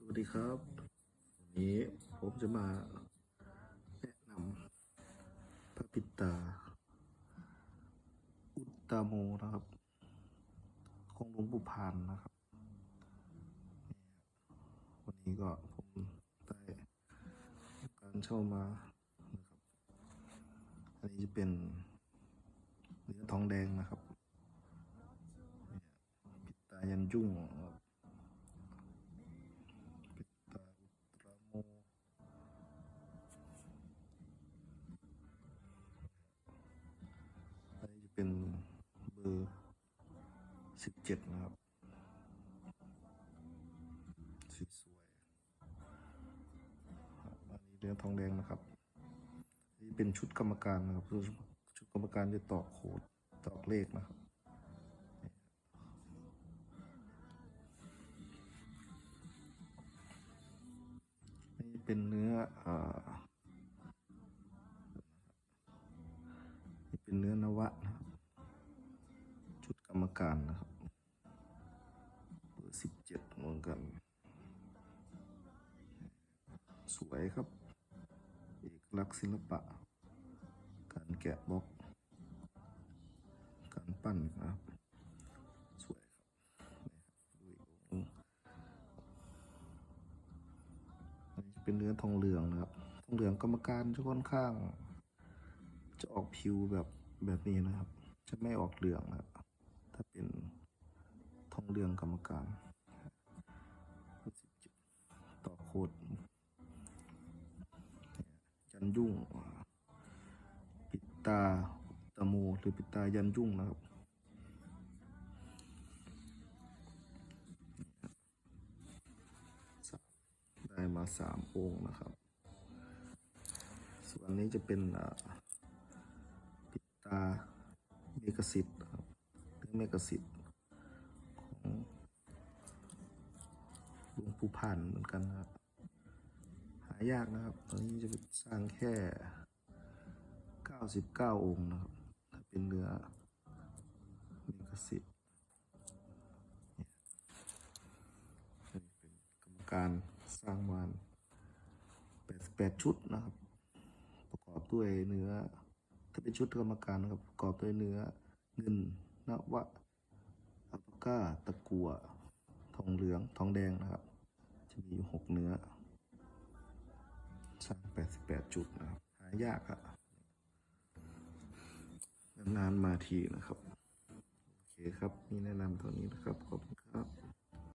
สวัสดีครับ วันนี้ผมจะมาแนะนำพระปิตา อุตตาโมนะครับ ของหลวงปู่พานนะครับ วันนี้ก็ผมได้การเช่ามานะครับอันนี้จะเป็นเนื้อทองแดงนะครับ ปิตายันยุ่ง สิบเจ็ดนะครับสีสวยครับอันนี้เนื้อทองแดงนะครับนนี้เป็นชุดกรรมการนะครับชุดกรรมการจะตอกโคดตอกเลขนะครับนี่เป็นเนื้ออ่านี่เป็นเนื้อนวะนะครับ ชุดกรรมการนะครับ กัน สวยครับ เอกลักษณ์ศิลปะ การแกะบล็อก การปั้นครับ สวยครับดูอีกองค์นี่จะเป็นเนื้อทองเหลืองนะครับ ทองเหลืองกรรมการจะค่อนข้าง จะออกผิวแบบแบบนี้นะครับ จะไม่ออกเหลืองนะครับถ้าเป็นทองเหลืองกรรมการ ต่อโคดยันยุ่ง ปิดตาตะโมหรือปิดตายันยุ่งนะครับ ได้มาสามองค์นะครับ ส่วนนี้จะเป็นปิดตาเมกสิทธิ์ครับเรื่องเมกสิทธิ์ของหลวงปู่พันเหมือนกันนะครับายากนะครับ ตอนนี้จะสร้างแค่ 99 องค์นะครับ ถ้าเป็นเนื้อเมกสิทธิ์นี่เป็นกรรมการสร้างมาน88 ชุดนะครับ ประกอบด้วยเนื้อ ถ้าเป็นชุดกรรมการนะครับ ประกอบด้วยเนื้อเงินนวะอัลปก้าตะกัวทองเหลือง ทองแดงนะครับ จะมีอยู่ 6 เนื้อ สร้าง88จุดนะครับหายากอะนานๆมาทีนะครับ โอเคครับมีแนะนำเท่านี้นะครับ ขอบคุณครับ